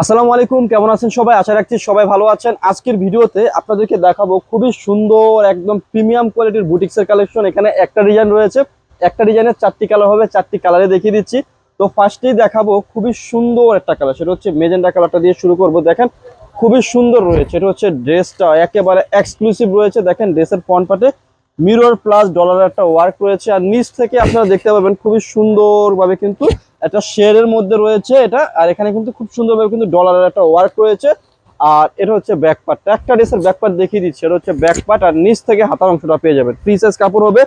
আসসালামু আলাইকুম, কেমন আছেন সবাই? আশা রাখছি সবাই ভালো আছেন। আজকের ভিডিওতে আপনাদেরকে দেখাবো খুবই সুন্দর, একদম প্রিমিয়াম কোয়ালিটির বুটিক্সের কালেকশন। এখানে একটা ডিজাইন রয়েছে। একটা ডিজাইনের চারটি কালার হবে, চারটি কালারে দেখিয়ে দিচ্ছি। তো ফার্স্টেই দেখাবো খুবই সুন্দর একটা কালার। সেটা হচ্ছে মেজেন্ডা কালারটা দিয়ে শুরু করব। দেখেন, খুবই সুন্দর রয়েছে। এটা হচ্ছে ড্রেসটা একেবারে এক্সক্লুসিভ রয়েছে। দেখেন, ড্রেসের পন পাটে মিরর প্লাস ডলারের একটা ওয়ার্ক রয়েছে। আর নিচ থেকে আপনারা দেখতে পাবেন খুবই সুন্দরভাবে কিন্তু একটা শেয়ারের মধ্যে রয়েছে এটা। আর এখানে কিন্তু খুব সুন্দরভাবে কিন্তু ডলারের একটা ওয়ার্ক রয়েছে। আর এটা হচ্ছে ব্যাক পার্টটা একটা ড্রেসের ব্যাক পার্ট দেখিয়ে দিচ্ছি। এটা হচ্ছে ব্যাক পার্ট আর নিচ থেকে হাতার অংশটা পেয়ে যাবেন। ফ্রি সাইজ কাপড় হবে।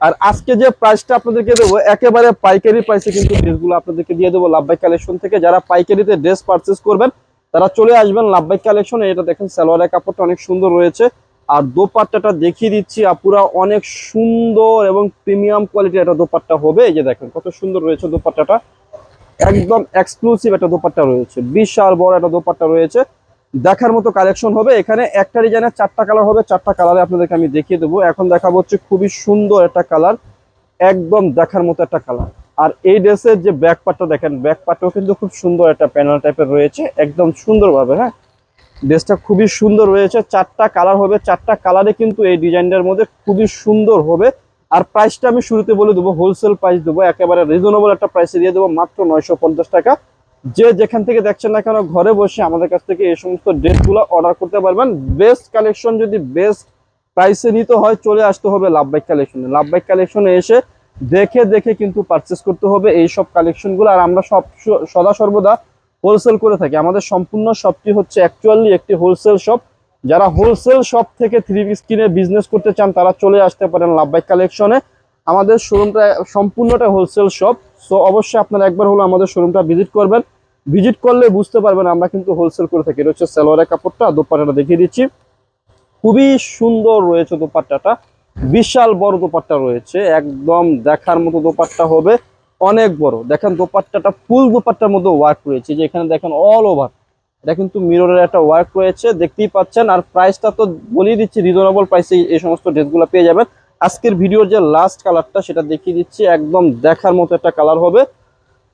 আর আজকে যে প্রাইসটা আপনাদেরকে দেবো, একেবারে পাইকারি প্রাইসে কিন্তু ড্রেসগুলো আপনাদেরকে দিয়ে দেবো লাভবাই কালেকশন থেকে। যারা পাইকারিতে ড্রেস পারচেস করবেন, তারা চলে আসবেন লাভবাই কালেকশন এটা দেখেন সালোয়ারের কাপড়টা অনেক সুন্দর রয়েছে। আর দোপাট্টাটা দেখিয়ে দিচ্ছি, আপুরা, অনেক সুন্দর এবং প্রিমিয়াম কোয়ালিটির একটা দোপাট্টা হবে। এই যে দেখেন, কত সুন্দর রয়েছে দোপাট্টাটা। একদম এক্সক্লুসিভ একটা দোপাট্টা রয়েছে। বিশাল বড় একটা দোপাট্টা রয়েছে। দেখার মতো কালেকশন হবে। এখানে একটা ডিজাইনের চারটা কালার হবে। চারটা কালারে আপনাদেরকে আমি দেখিয়ে দেবো। এখন দেখাবো হচ্ছে খুবই সুন্দর একটা কালার একদম দেখার মতো একটা কালার আর এই ড্রেসের যে ব্যাক পার্টটা দেখেন ব্যাক পার্টটাও কিন্তু খুব সুন্দর একটা প্যানেল টাইপের রয়েছে। একদম সুন্দরভাবে হ্যাঁ? ড্রেসটা খুবই সুন্দর রয়েছে চারটা কালার হবে, চারটা কালারে কিন্তু এই ডিজাইনটার মধ্যে খুবই সুন্দর হবে। আর প্রাইসটা আমি শুরুতে বলে দেবো হোলসেল প্রাইস দেবো, একেবারে রিজনেবল একটা প্রাইসে দিয়ে দেবো, মাত্র নয়শো পঞ্চাশ টাকা। যে যেখান থেকে দেখছেন না কেন, ঘরে বসে আমাদের কাছ থেকে এই সমস্ত ড্রেসগুলো অর্ডার করতে পারবেন। বেস্ট কালেকশন যদি বেস্ট প্রাইসে নিতে হয়, চলে আসতে হবে লাভ বাইক কালেকশনে লাভ বাইক কালেকশনে এসে দেখে দেখে কিন্তু পারচেস করতে হবে এই সব কালেকশনগুলো আর আমরা সব সদা সর্বদা হোলসেল করে থাকি। আমাদের সম্পূর্ণ শপটি হচ্ছে অ্যাকচুয়ালি একটি হোলসেল শপ যারা হোলসেল শপ থেকে থ্রি পিস কিনে বিজনেস করতে চান, তারা চলে আসতে পারেন লাভ বাইক কালেকশনে আমাদের শোরুমটা সম্পূর্ণটা হোলসেল শপ সো অবশ্যই আপনারা একবার হলো আমাদের শোরুমটা ভিজিট করবেন। ভিজিট করলে বুঝতে পারবেন আমরা কিন্তু হোলসেল করে থাকি। এটা হচ্ছে সালোয়ারের কাপড়টা, দোপাট্টাটা দেখিয়ে দিচ্ছি। খুবই সুন্দর রয়েছে দোপাট্টাটা। বিশাল বড় দোপাট্টা রয়েছে। একদম দেখার মতো দোপাট্টা হবে। অনেক বড়। দেখেন দোপাট্টাটা, ফুল দোপাট্টার মধ্যে ওয়ার্ক রয়েছে। যে এখানে দেখেন অল ওভার এটা কিন্তু মিররের একটা ওয়ার্ক রয়েছে, দেখতেই পাচ্ছেন। আর প্রাইসটা তো বলেই দিচ্ছি রিজনেবল প্রাইসে এই সমস্ত ড্রেসগুলো পেয়ে যাবেন। আজকের ভিডিওর যে লাস্ট কালারটা সেটা দেখিয়ে দিচ্ছি। একদম দেখার মতো একটা কালার হবে।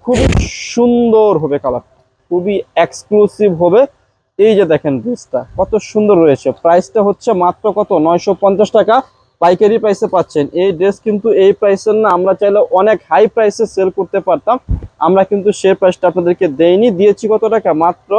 খুবই সুন্দর হবে কালার খুবই এক্সক্লুসিভ হবে। এই যে দেখেন ড্রেসটা কত সুন্দর রয়েছে। প্রাইসটা হচ্ছে মাত্র কত? নয়শো পঞ্চাশ টাকা। পাইকারি প্রাইসে পাচ্ছেন। এই ড্রেস কিন্তু এই প্রাইসের না, আমরা চাইলে অনেক হাই প্রাইসে সেল করতে পারতাম। আমরা কিন্তু সেই প্রাইসটা আপনাদেরকে দেইনি। দিয়েছি কত টাকা? মাত্র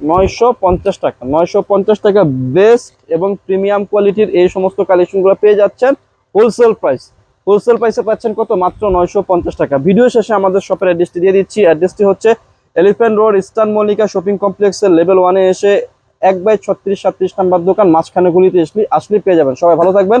নয়শো পঞ্চাশ টাকা। নয়শো পঞ্চাশ টাকা বেস্ট এবং প্রিমিয়াম কোয়ালিটির এই সমস্ত কালেকশনগুলো পেয়ে যাচ্ছেন হোলসেল প্রাইস হোলসেল প্রাইসে পাচ্ছেন কত? মাত্র নয়শো পঞ্চাশ টাকা। ভিডিও শেষে আমাদের শপের অ্যাড্রেসটি দিয়ে দিচ্ছি। অ্যাড্রেসটি হচ্ছে elephant road eastern Mallika shopping কমপ্লেক্সের লেভেল ওয়ানে এসে এক বাই ছত্রিশ সাতত্রিশ নাম্বার দোকান, মাঝখানে গুলিতে আসলে আসলে পেয়ে যাবেন। সবাই ভালো থাকবেন।